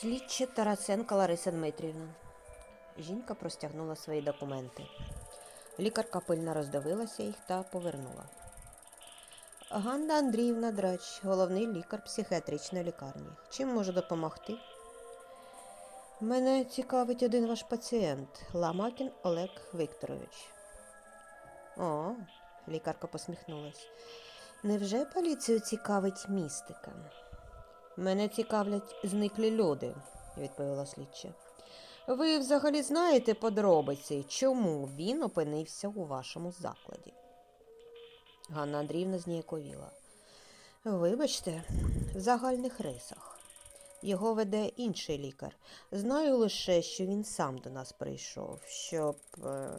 Слідче Тарасенка Лариса Дмитрівна. Жінка простягнула свої документи. Лікарка пильно роздивилася їх та повернула. Ганна Андріївна Драч, головний лікар психіатричної лікарні. Чим можу допомогти? Мене цікавить один ваш пацієнт Ламакін Олег Вікторович. О, лікарка посміхнулась. Невже поліцію цікавить містика? Мене цікавлять зниклі люди, відповіла слідча. Ви взагалі знаєте подробиці, чому він опинився у вашому закладі? Ганна Андріївна зніяковіла. Вибачте, в загальних рисах. Його веде інший лікар. Знаю лише, що він сам до нас прийшов, щоб е,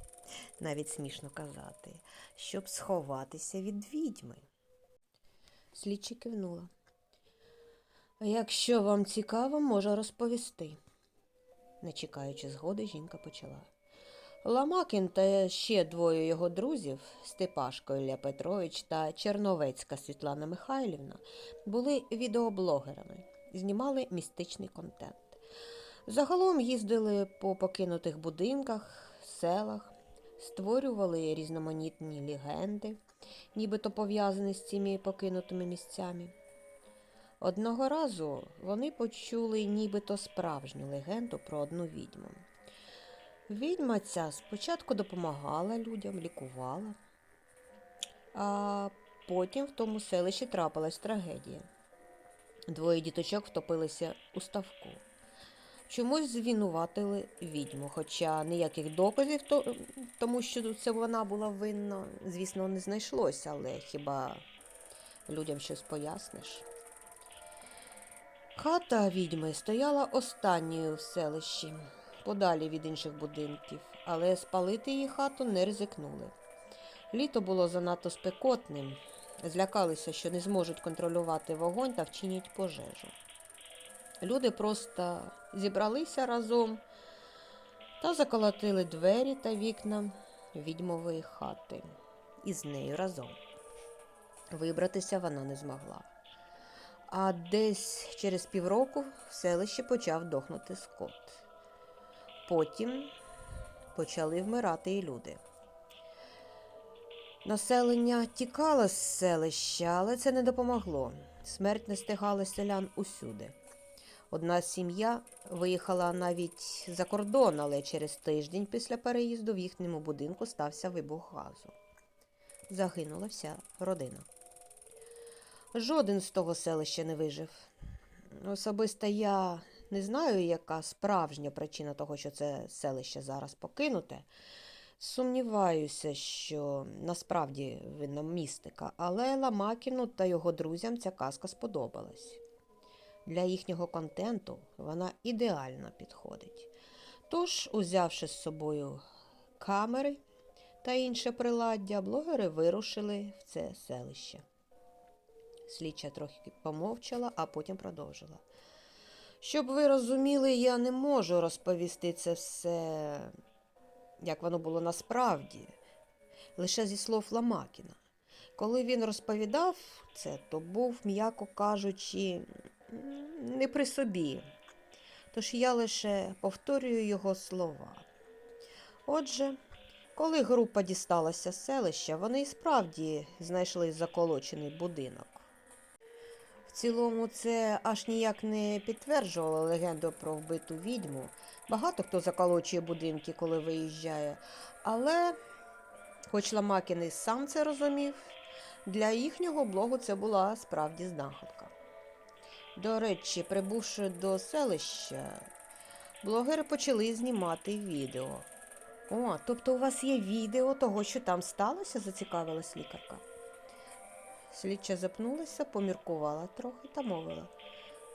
навіть смішно казати, щоб сховатися від відьми. Слідчі кивнула. Якщо вам цікаво, можу розповісти. Не чекаючи згоди, жінка почала. Ламакін та ще двоє його друзів Степашко Ілля Петрович та Черновецька Світлана Михайлівна були відеоблогерами, знімали містичний контент. Загалом їздили по покинутих будинках, селах, створювали різноманітні легенди, нібито пов'язані з цими покинутими місцями. Одного разу вони почули нібито справжню легенду про одну відьму. Відьма ця спочатку допомагала людям, лікувала, а потім в тому селищі трапилась трагедія. Двоє діточок втопилися у ставку. Чомусь звинуватили відьму, хоча ніяких доказів, то- тому що це вона була винна, звісно, не знайшлося, але хіба людям щось поясниш? Хата відьми стояла останньою в селищі, подалі від інших будинків, але спалити її хату не ризикнули. Літо було занадто спекотним, злякалися, що не зможуть контролювати вогонь та вчинять пожежу. Люди просто зібралися разом та заколотили двері та вікна відьмової хати. І з нею разом. Вибратися вона не змогла. А десь через півроку в селищі почав дохнути скот. Потім почали вмирати і люди. Населення тікало з селища, але це не допомогло. Смерть настигала селян усюди. Одна сім'я виїхала навіть за кордон, але через тиждень після переїзду в їхньому будинку стався вибух газу. Загинула вся родина. Жоден з того селища не вижив. Особисто я не знаю, яка справжня причина того, що це селище зараз покинуте. Сумніваюся, що насправді винна містика, але Ламакіну та його друзям ця казка сподобалась. Для їхнього контенту вона ідеально підходить. Тож, узявши з собою камери та інше приладдя, блогери вирушили в це селище. Слідча трохи помовчала, а потім продовжила. Щоб ви розуміли, я не можу розповісти це все, як воно було насправді, лише зі слов Ламакіна. Коли він розповідав це, то був, м'яко кажучи, не при собі. Тож я лише повторюю його слова. Отже, коли група дісталася з селища, вони і справді знайшли заколочений будинок. Цілому, це аж ніяк не підтверджувало легенду про вбиту відьму. Багато хто заколочує будинки, коли виїжджає. Але, хоч Ламакін і сам це розумів, для їхнього блогу це була справді знаходка. До речі, прибувши до селища, блогери почали знімати відео. О, тобто у вас є відео того, що там сталося, зацікавилась лікарка. Слідча запнулася, поміркувала трохи та мовила.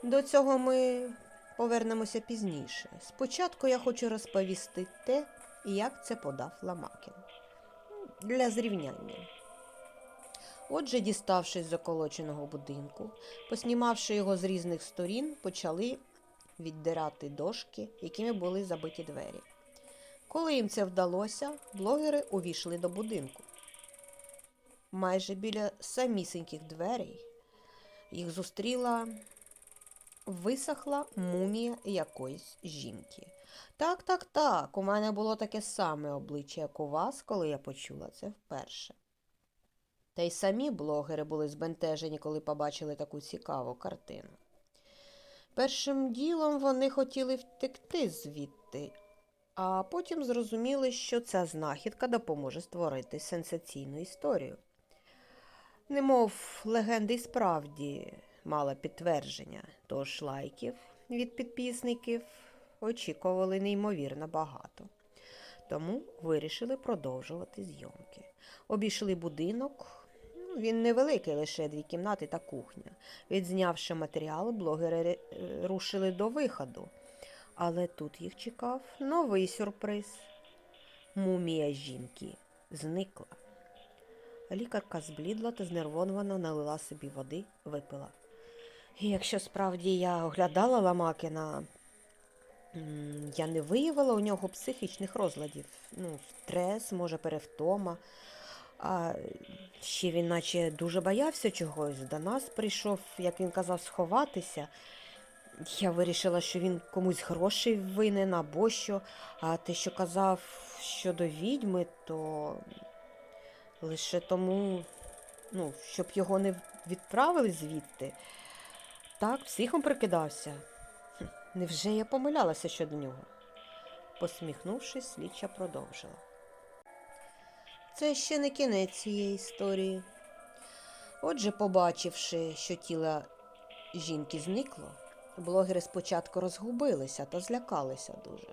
До цього ми повернемося пізніше. Спочатку я хочу розповісти те, як це подав Ламакін. Для зрівняння. Отже, діставшись з заколоченого будинку, поснімавши його з різних сторін, почали віддирати дошки, якими були забиті двері. Коли їм це вдалося, блогери увійшли до будинку. Майже біля самісіньких дверей їх зустріла висохла мумія якоїсь жінки. Так, так, так, у мене було таке саме обличчя, як у вас, коли я почула це вперше. Та й самі блогери були збентежені, коли побачили таку цікаву картину. Першим ділом вони хотіли втекти звідти, а потім зрозуміли, що ця знахідка допоможе створити сенсаційну історію. Немов легенда й справді мала підтвердження, тож лайків від підписників очікували неймовірно багато. Тому вирішили продовжувати зйомки. Обійшли будинок. Ну, Він невеликий, лише дві кімнати та кухня. Відзнявши матеріал, блогери е, рушили до виходу. Але тут їх чекав новий сюрприз. Мумія жінки зникла. Лікарка зблідла та знервовано налила собі води, випила. І якщо справді я оглядала Ламакіна, я не виявила у нього психічних розладів. Ну, стрес, може, перевтома. А ще він наче дуже боявся чогось. До нас прийшов, як він казав, сховатися. Я вирішила, що він комусь грошей винен або що. А те, що казав щодо відьми, то лише тому, ну, щоб його не відправили звідти. Так, психом прикидався. Невже я помилялася щодо нього? Посміхнувшись, слідча продовжила. Це ще не кінець цієї історії. Отже, побачивши, що тіло жінки зникло, блогери спочатку розгубилися та злякалися дуже.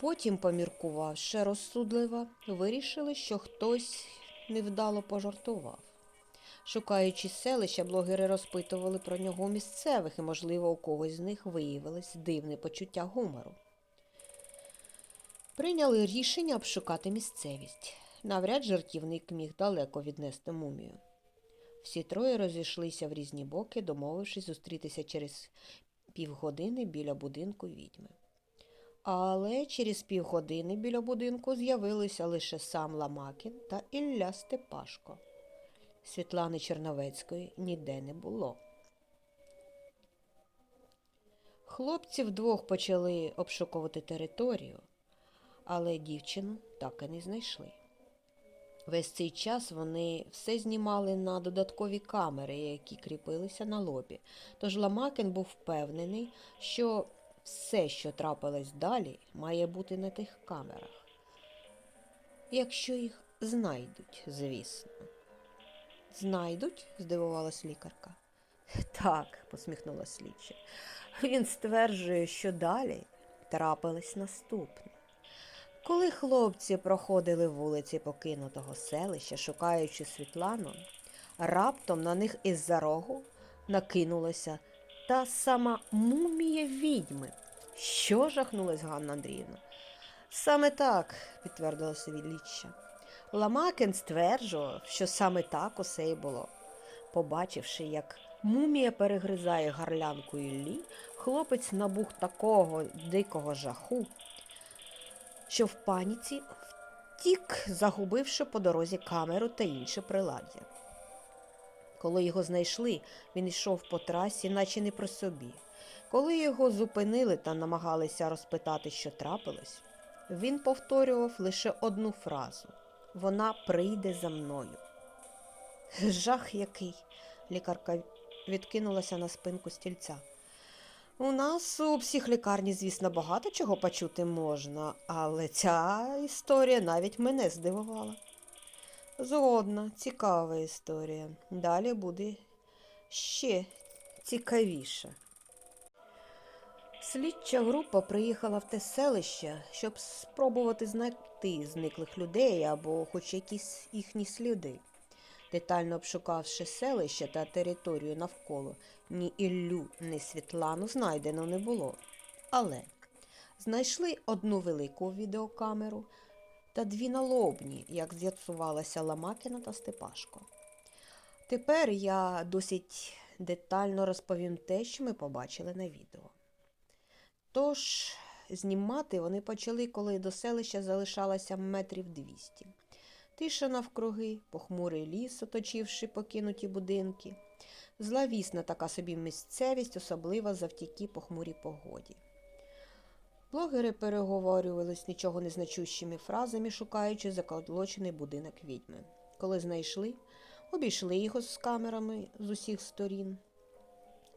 Потім, поміркувавши розсудливо, вирішили, що хтось невдало пожартував. Шукаючи селища, блогери розпитували про нього місцевих, і, можливо, у когось з них виявилось дивне почуття гумору. Прийняли рішення обшукати місцевість. Навряд жартівник міг далеко віднести мумію. Всі троє розійшлися в різні боки, домовившись зустрітися через півгодини біля будинку відьми. Але через півгодини біля будинку з'явилися лише сам Ламакін та Ілля Степашко. Світлани Черновецької ніде не було. Хлопці вдвох почали обшукувати територію, але дівчину так і не знайшли. Весь цей час вони все знімали на додаткові камери, які кріпилися на лобі. Тож Ламакін був впевнений, що все, що трапилось далі, має бути на тих камерах. Якщо їх знайдуть, звісно. Знайдуть? здивувалась лікарка. Так, посміхнула слідча. Він стверджує, що далі трапилось наступне. Коли хлопці проходили вулиці покинутого селища, шукаючи Світлану, раптом на них із-за рогу накинулася та сама мумія відьми. Що жахнулась Ганна Андріївна? Саме так, підтвердила Савіліччя. Ламакін стверджував, що саме так усе й було. Побачивши, як мумія перегризає гарлянку Іллі, хлопець набух такого дикого жаху, що в паніці втік, загубивши по дорозі камеру та інше приладдя. Коли його знайшли, він йшов по трасі, наче не при собі. Коли його зупинили та намагалися розпитати, що трапилось, він повторював лише одну фразу вона прийде за мною. Жах який. Лікарка відкинулася на спинку стільця. У нас у психлікарні, звісно, багато чого почути можна, але ця історія навіть мене здивувала. Згодна, цікава історія. Далі буде ще цікавіше. Слідча група приїхала в те селище, щоб спробувати знайти зниклих людей або хоч якісь їхні сліди. Детально обшукавши селище та територію навколо, ні Іллю, ні Світлану знайдено не було. Але знайшли одну велику відеокамеру та дві налобні, як з'ясувалася Ламакіна та Степашко. Тепер я досить детально розповім те, що ми побачили на відео. Тож, знімати вони почали, коли до селища залишалося метрів двісті. Тиша навкруги, похмурий ліс, оточивши покинуті будинки. Зловісна така собі місцевість, особливо завдяки похмурій погоді. Блогери переговорювались нічого не значущими фразами, шукаючи заколочений будинок відьми. Коли знайшли, обійшли його з камерами з усіх сторін.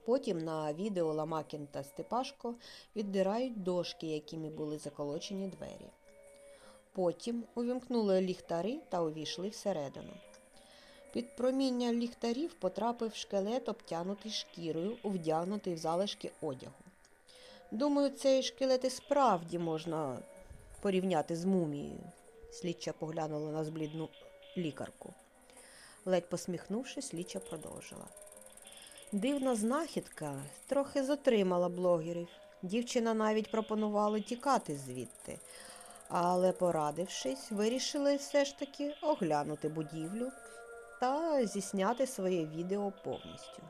Потім на відео Ламакін та Степашко віддирають дошки, якими були заколочені двері. Потім увімкнули ліхтари та увійшли всередину. Під проміння ліхтарів потрапив шкелет, обтянутий шкірою, вдягнутий в залишки одягу. Думаю, цей шкелет і справді можна порівняти з мумією, слідча поглянула на зблідну лікарку. Ледь посміхнувшись, слідча продовжила. Дивна знахідка трохи затримала блогерів. Дівчина навіть пропонувала тікати звідти, але, порадившись, вирішили все ж таки оглянути будівлю та зісняти своє відео повністю.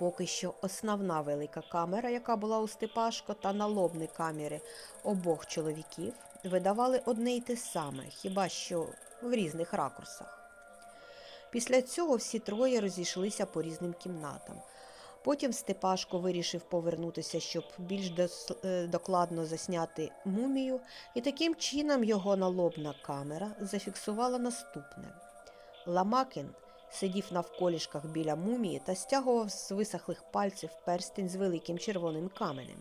Поки що основна велика камера, яка була у Степашко, та налобні камери обох чоловіків видавали одне й те саме, хіба що в різних ракурсах. Після цього всі троє розійшлися по різним кімнатам. Потім Степашко вирішив повернутися, щоб більш е, докладно засняти мумію, і таким чином його налобна камера зафіксувала наступне. Ламакін сидів навколішках біля мумії та стягував з висохлих пальців перстень з великим червоним каменем.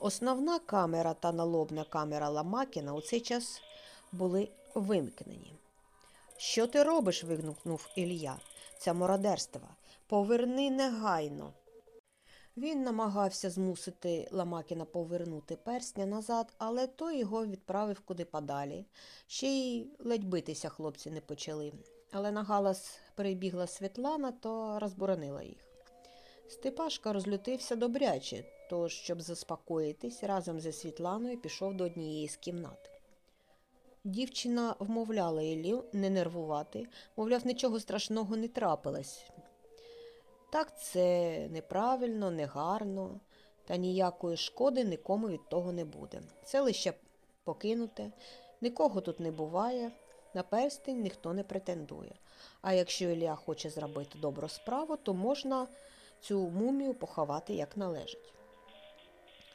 Основна камера та налобна камера Ламакіна у цей час були вимкнені. Що ти робиш? вигукнув Ілля. Це мародерство. Поверни негайно. Він намагався змусити Ламакіна повернути персня назад, але той його відправив куди подалі. Ще й ледь битися хлопці не почали. Але на галас прибігла Світлана, то розборонила їх. Степашка розлютився добряче, тож, щоб заспокоїтись, разом зі Світланою пішов до однієї з кімнат. Дівчина вмовляла Іллю не нервувати, мовляв, нічого страшного не трапилось. Так це неправильно, негарно, та ніякої шкоди нікому від того не буде. Селище покинуте, нікого тут не буває, на перстень ніхто не претендує. А якщо Ілля хоче зробити добру справу, то можна цю мумію поховати як належить.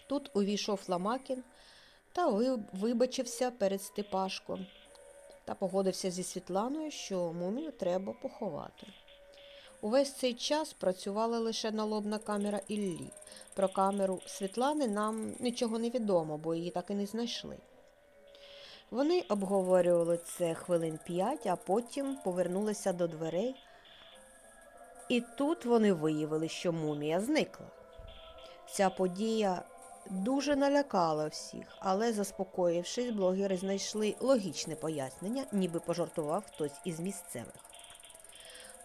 Тут увійшов Ламакін та вибачився перед Степашком та погодився зі Світланою, що мумію треба поховати. Увесь цей час працювала лише налобна камера Іллі. Про камеру Світлани нам нічого не відомо, бо її так і не знайшли. Вони обговорювали це хвилин п'ять, а потім повернулися до дверей. І тут вони виявили, що мумія зникла. Ця подія дуже налякала всіх, але, заспокоївшись, блогери знайшли логічне пояснення, ніби пожартував хтось із місцевих.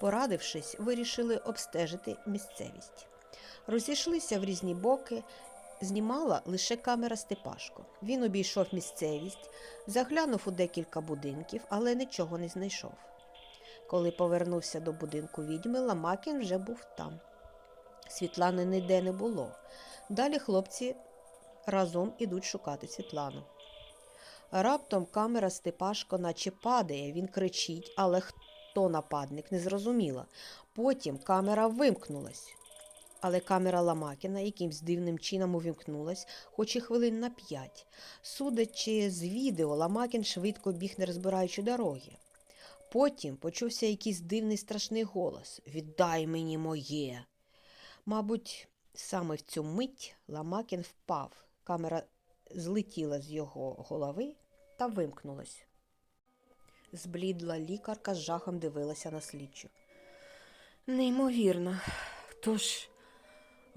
Порадившись, вирішили обстежити місцевість. Розійшлися в різні боки, знімала лише камера Степашко. Він обійшов місцевість, заглянув у декілька будинків, але нічого не знайшов. Коли повернувся до будинку відьми, Ламакін вже був там. Світлани ніде не було. Далі хлопці разом ідуть шукати Світлану. Раптом камера Степашко наче падає, він кричить, але хто нападник, не зрозуміло. Потім камера вимкнулась. Але камера Ламакіна якимсь дивним чином увімкнулась, хоч і хвилин на п'ять. Судячи з відео, Ламакін швидко біг, не розбираючи дороги. Потім почувся якийсь дивний страшний голос Віддай мені моє. Мабуть, саме в цю мить Ламакін впав. Камера злетіла з його голови та вимкнулась. Зблідла лікарка з жахом дивилася на слідчу. Неймовірно. Тож,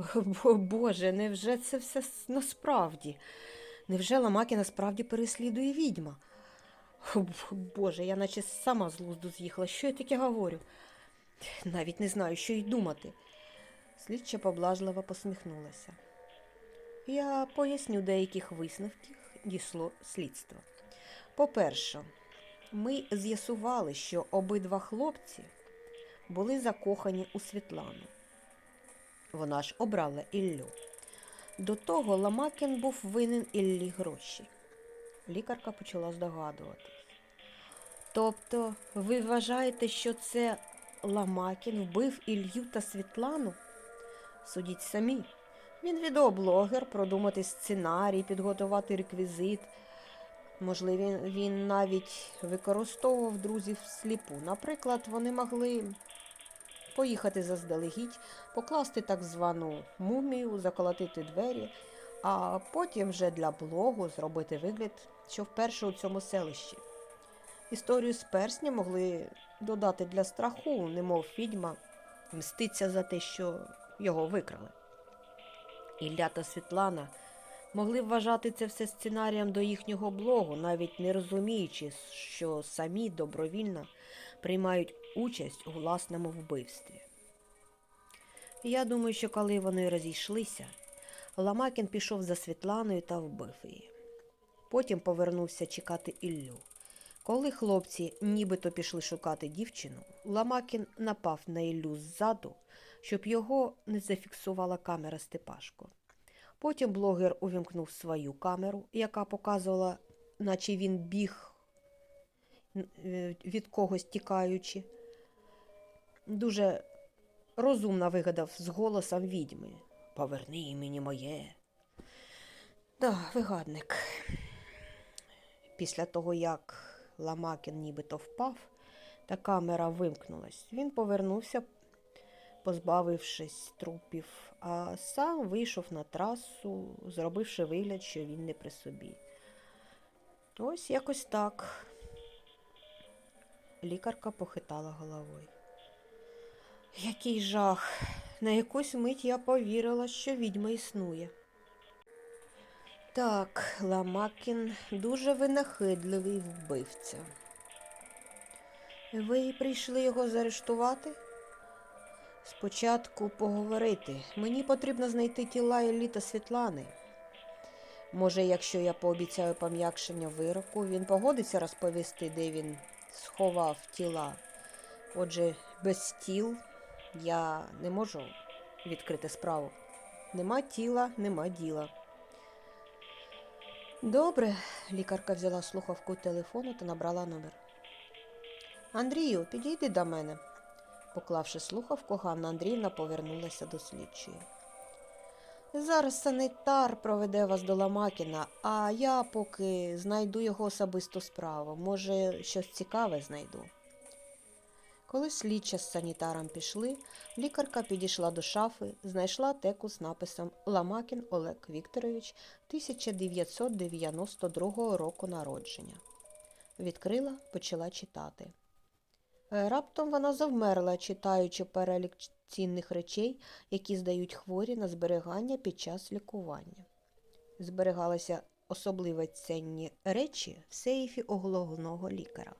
о Боже, невже це все насправді? Невже Ламакі насправді переслідує відьма? Боже, я наче сама з глузду з'їхала. Що я таке говорю? Навіть не знаю, що й думати. Слідча поблажливо посміхнулася. Я поясню деяких висновків дійшло слідство. По-перше, ми з'ясували, що обидва хлопці були закохані у Світлану. Вона ж обрала Іллю. До того Ламакін був винен Іллі гроші. Лікарка почала здогадуватись. Тобто, ви вважаєте, що це Ламакін вбив Ілью та Світлану? Судіть самі. Він відеоблогер, продумати сценарій, підготувати реквізит. Можливо, він, навіть використовував друзів всліпу. Наприклад, вони могли поїхати заздалегідь, покласти так звану мумію, заколотити двері, а потім вже для блогу зробити вигляд, що вперше у цьому селищі. Історію з персня могли додати для страху, немов відьма, мститься за те, що його викрали. Ілля та Світлана могли вважати це все сценарієм до їхнього блогу, навіть не розуміючи, що самі добровільно приймають участь у власному вбивстві. Я думаю, що коли вони розійшлися, Ламакін пішов за Світланою та вбив її. Потім повернувся чекати Іллю. Коли хлопці нібито пішли шукати дівчину, Ламакін напав на Іллю ззаду, щоб його не зафіксувала камера Степашко. Потім блогер увімкнув свою камеру, яка показувала, наче він біг від когось тікаючи. Дуже розумно вигадав з голосом відьми. Поверни мені моє. Да, вигадник. Після того, як Ламакін нібито впав, та камера вимкнулась, він повернувся, позбавившись трупів, а сам вийшов на трасу, зробивши вигляд, що він не при собі. Ось якось так. Лікарка похитала головою. Який жах! На якусь мить я повірила, що відьма існує. Так, Ламакін дуже винахидливий вбивця. Ви прийшли його заарештувати? Спочатку поговорити. Мені потрібно знайти тіла Іллі та Світлани. Може, якщо я пообіцяю пом'якшення вироку, він погодиться розповісти, де він сховав тіла. Отже, без тіл я не можу відкрити справу. Нема тіла, нема діла. Добре, лікарка взяла слухавку телефону та набрала номер. Андрію, підійди до мене. Поклавши слухавку, Ганна Андріївна повернулася до слідчої. Зараз санітар проведе вас до Ламакіна, а я поки знайду його особисту справу. Може, щось цікаве знайду. Коли слідча з санітаром пішли, лікарка підійшла до шафи, знайшла теку з написом Ламакін Олег Вікторович 1992 року народження. Відкрила, почала читати. Е, Раптом вона завмерла, читаючи перелік цінних речей, які здають хворі на зберігання під час лікування. Зберігалися особливо цінні речі в сейфі у головного лікаря.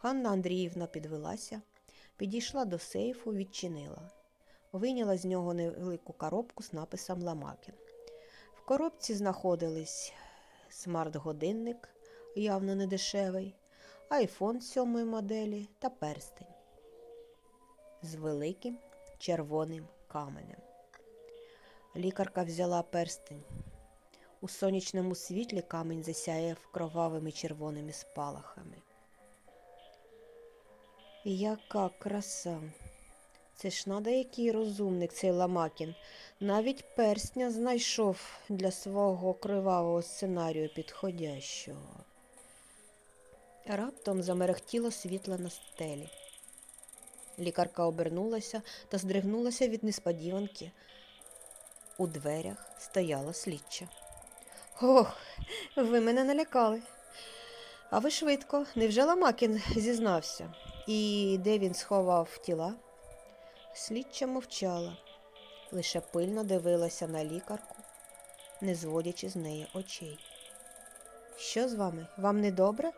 Ганна Андріївна підвелася, підійшла до сейфу, відчинила. Вийняла з нього невелику коробку з написом Ламакін. В коробці знаходились смарт-годинник, явно недешевий, айфон сьомої моделі та перстень з великим червоним каменем. Лікарка взяла перстень. У сонячному світлі камінь засяяв кровавими червоними спалахами. Яка краса! Це ж надо який розумник цей Ламакін. Навіть перстня знайшов для свого кривавого сценарію підходящого. Раптом замерехтіло світло на стелі. Лікарка обернулася та здригнулася від несподіванки. У дверях стояла слідча. Ох, ви мене налякали. А ви швидко, невже Ламакін зізнався? І де він сховав тіла? Слідча мовчала, лише пильно дивилася на лікарку, не зводячи з неї очей. Що з вами? Вам не добре?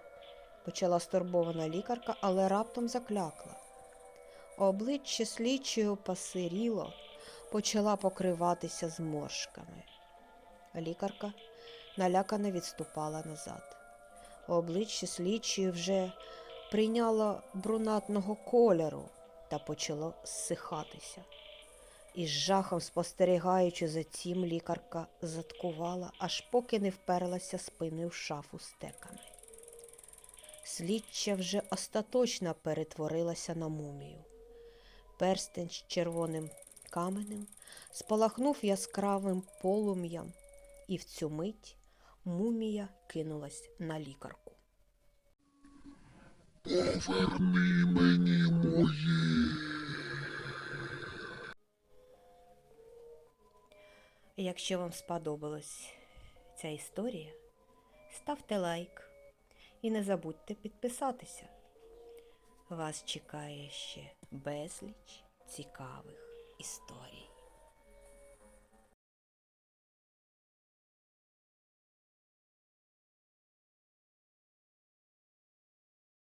Почала стурбована лікарка, але раптом заклякла. Обличчя слідчою посиріло, почала покриватися зморшками. Лікарка налякано відступала назад. Обличчя слідчої вже прийняло брунатного кольору та почало зсихатися. І з жахом спостерігаючи за цим, лікарка заткувала, аж поки не вперлася спиною в шафу з теками. Слідча вже остаточно перетворилася на мумію. перстень з червоним каменем спалахнув яскравим полум'ям, і в цю мить мумія кинулась на лікарку. Поверни мені мої. Якщо вам сподобалась ця історія, ставте лайк і не забудьте підписатися. Вас чекає ще безліч цікавих історій.